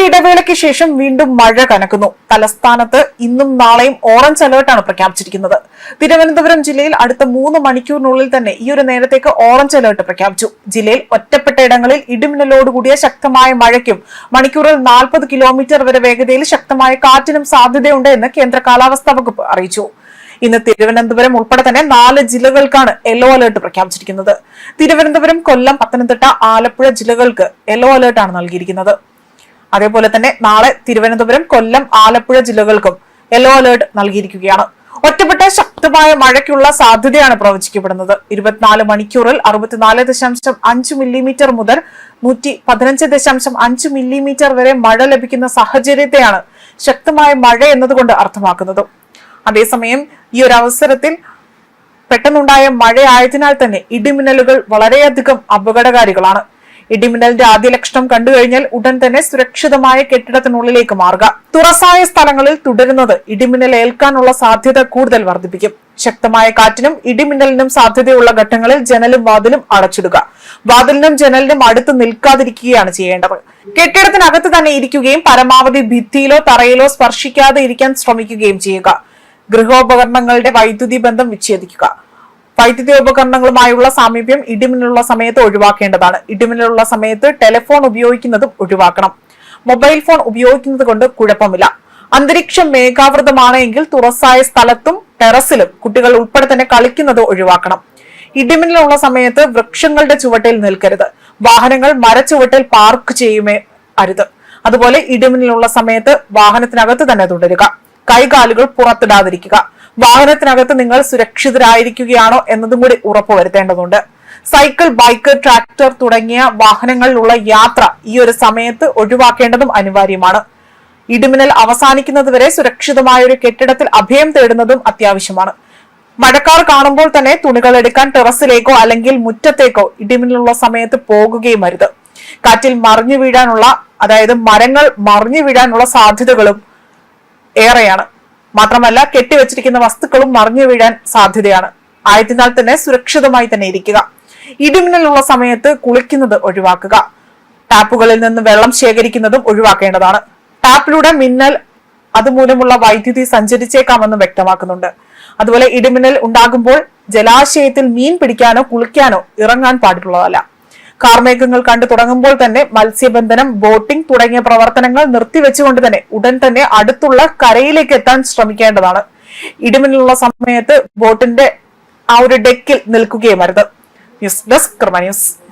ഒരു ഇടവേളയ്ക്ക് ശേഷം വീണ്ടും മഴ കനക്കുന്നു. തലസ്ഥാനത്ത് ഇന്നും നാളെയും ഓറഞ്ച് അലേർട്ടാണ് പ്രഖ്യാപിച്ചിരിക്കുന്നത്. തിരുവനന്തപുരം ജില്ലയിൽ അടുത്ത മൂന്ന് മണിക്കൂറിനുള്ളിൽ തന്നെ ഈ ഒരു നേരത്തേക്ക് ഓറഞ്ച് അലേർട്ട് പ്രഖ്യാപിച്ചു. ജില്ലയിൽ ഒറ്റപ്പെട്ട ഇടങ്ങളിൽ ഇടിമിന്നലോടുകൂടിയ ശക്തമായ മഴയ്ക്കും മണിക്കൂറിൽ നാൽപ്പത് കിലോമീറ്റർ വരെ വേഗതയിൽ ശക്തമായ കാറ്റിനും സാധ്യതയുണ്ട് എന്ന് കേന്ദ്ര കാലാവസ്ഥാ വകുപ്പ് അറിയിച്ചു. ഇന്ന് തിരുവനന്തപുരം ഉൾപ്പെടെ തന്നെ നാല് ജില്ലകൾക്കാണ് യെല്ലോ അലേർട്ട് പ്രഖ്യാപിച്ചിരിക്കുന്നത്. തിരുവനന്തപുരം കൊല്ലം പത്തനംതിട്ട ആലപ്പുഴ ജില്ലകൾക്ക് യെല്ലോ അലേർട്ടാണ് നൽകിയിരിക്കുന്നത്. അതേപോലെ തന്നെ നാളെ തിരുവനന്തപുരം കൊല്ലം ആലപ്പുഴ ജില്ലകൾക്കും യെല്ലോ അലേർട്ട് നൽകിയിരിക്കുകയാണ്. ഒറ്റപ്പെട്ട ശക്തമായ മഴയ്ക്കുള്ള സാധ്യതയാണ് പ്രവചിക്കപ്പെടുന്നത്. ഇരുപത്തിനാല് മണിക്കൂറിൽ അറുപത്തിനാല് ദശാംശം അഞ്ച് മില്ലിമീറ്റർ മുതൽ നൂറ്റി പതിനഞ്ച് ദശാംശം അഞ്ച് മില്ലിമീറ്റർ വരെ മഴ ലഭിക്കുന്ന സാഹചര്യത്തെയാണ് ശക്തമായ മഴ എന്നതുകൊണ്ട് അർത്ഥമാക്കുന്നത്. അതേസമയം ഈ ഒരു അവസരത്തിൽ പെട്ടെന്നുണ്ടായ മഴയായതിനാൽ തന്നെ ഇടിമിന്നലുകൾ വളരെയധികം അപകടകാരികളാണ്. ഇടിമിന്നലിന്റെ ആദ്യ ലക്ഷണം കണ്ടു കഴിഞ്ഞാൽ ഉടൻ തന്നെ സുരക്ഷിതമായ കെട്ടിടത്തിനുള്ളിലേക്ക് മാറുക. തുറസായ സ്ഥലങ്ങളിൽ തുടരുന്നത് ഇടിമിന്നൽ ഏൽക്കാനുള്ള സാധ്യത കൂടുതൽ വർദ്ധിപ്പിക്കും. ശക്തമായ കാറ്റിനും ഇടിമിന്നലിനും സാധ്യതയുള്ള ഘട്ടങ്ങളിൽ ജനലും വാതിലും അടച്ചിടുക. വാതിലിനും ജനലിനും അടുത്ത് നിൽക്കാതിരിക്കുകയാണ് ചെയ്യേണ്ടത്. കെട്ടിടത്തിനകത്ത് തന്നെ ഇരിക്കുകയും പരമാവധി ഭിത്തിയിലോ തറയിലോ സ്പർശിക്കാതെ ഇരിക്കാൻ ശ്രമിക്കുകയും ചെയ്യുക. ഗൃഹോപകരണങ്ങളുടെ വൈദ്യുതി ബന്ധം വിച്ഛേദിക്കുക. വൈദ്യുതി ഉപകരണങ്ങളുമായുള്ള സാമീപ്യം ഇടിമിന്നലുള്ള സമയത്ത് ഒഴിവാക്കേണ്ടതാണ്. ഇടിമിന്നലുള്ള സമയത്ത് ടെലിഫോൺ ഉപയോഗിക്കുന്നതും ഒഴിവാക്കണം. മൊബൈൽ ഫോൺ ഉപയോഗിക്കുന്നത് കൊണ്ട് കുഴപ്പമില്ല. അന്തരീക്ഷം മേഘാവൃതമാണ് എങ്കിൽ തുറസായ സ്ഥലത്തും ടെറസിലും കുട്ടികൾ ഉൾപ്പെടെ തന്നെ കളിക്കുന്നത് ഒഴിവാക്കണം. ഇടിമിന്നലുള്ള സമയത്ത് വൃക്ഷങ്ങളുടെ ചുവട്ടിൽ നിൽക്കരുത്. വാഹനങ്ങൾ മരച്ചുവട്ടിൽ പാർക്ക് ചെയ്യുമേ അരുത്. അതുപോലെ ഇടിമിന്നലുള്ള സമയത്ത് വാഹനത്തിനകത്ത് തന്നെ തുടരുക. കൈകാലുകൾ പുറത്തിടാതിരിക്കുക. വാഹനത്തിനകത്ത് നിങ്ങൾ സുരക്ഷിതരായിരിക്കുകയാണോ എന്നതും കൂടി ഉറപ്പുവരുത്തേണ്ടതുണ്ട്. സൈക്കിൾ ബൈക്ക് ട്രാക്ടർ തുടങ്ങിയ വാഹനങ്ങളിലുള്ള യാത്ര ഈ ഒരു സമയത്ത് ഒഴിവാക്കേണ്ടതും അനിവാര്യമാണ്. ഇടിമിന്നൽ അവസാനിക്കുന്നതുവരെ സുരക്ഷിതമായ ഒരു കെട്ടിടത്തിൽ അഭയം തേടുന്നതും അത്യാവശ്യമാണ്. മഴക്കാർ കാണുമ്പോൾ തന്നെ തുണികൾ എടുക്കാൻ ടെറസിലേക്കോ അല്ലെങ്കിൽ മുറ്റത്തേക്കോ ഇടിമിന്നലുള്ള സമയത്ത് പോകുകയും അരുത്. കാറ്റിൽ മറിഞ്ഞു വീഴാനുള്ള അതായത് മരങ്ങൾ മറിഞ്ഞു വീഴാനുള്ള സാധ്യതകളും ഏറെയാണ്. മാത്രമല്ല കെട്ടിവെച്ചിരിക്കുന്ന വസ്തുക്കളും മറിഞ്ഞു വീഴാൻ സാധ്യതയാണ്. ആയതിനാൽ തന്നെ സുരക്ഷിതമായി തന്നെ ഇരിക്കുക. ഇടിമിന്നലുള്ള സമയത്ത് കുളിക്കുന്നത് ഒഴിവാക്കുക. ടാപ്പുകളിൽ നിന്ന് വെള്ളം ശേഖരിക്കുന്നതും ഒഴിവാക്കേണ്ടതാണ്. ടാപ്പിലൂടെ മിന്നൽ അതുമൂലമുള്ള വൈദ്യുതി സഞ്ചരിച്ചേക്കാമെന്ന് വ്യക്തമാക്കുന്നുണ്ട്. അതുപോലെ ഇടിമിന്നൽ ഉണ്ടാകുമ്പോൾ ജലാശയത്തിൽ മീൻ പിടിക്കാനോ കുളിക്കാനോ ഇറങ്ങാൻ പാടിട്ടുള്ളതല്ല. കാർമേഘങ്ങൾ കണ്ടു തുടങ്ങുമ്പോൾ തന്നെ മത്സ്യബന്ധനം ബോട്ടിംഗ് തുടങ്ങിയ പ്രവർത്തനങ്ങൾ നിർത്തിവെച്ചുകൊണ്ട് തന്നെ ഉടൻ തന്നെ അടുത്തുള്ള കരയിലേക്ക് എത്താൻ ശ്രമിക്കേണ്ടതാണ്. ഇടിമിന്നലുള്ള സമയത്ത് ബോട്ടിന്റെ ആ ഒരു ഡെക്കിൽ നിൽക്കുകയും ന്യൂസ് ഡെസ്ക് ക്രമന്യൂസ് ന്യൂസ്.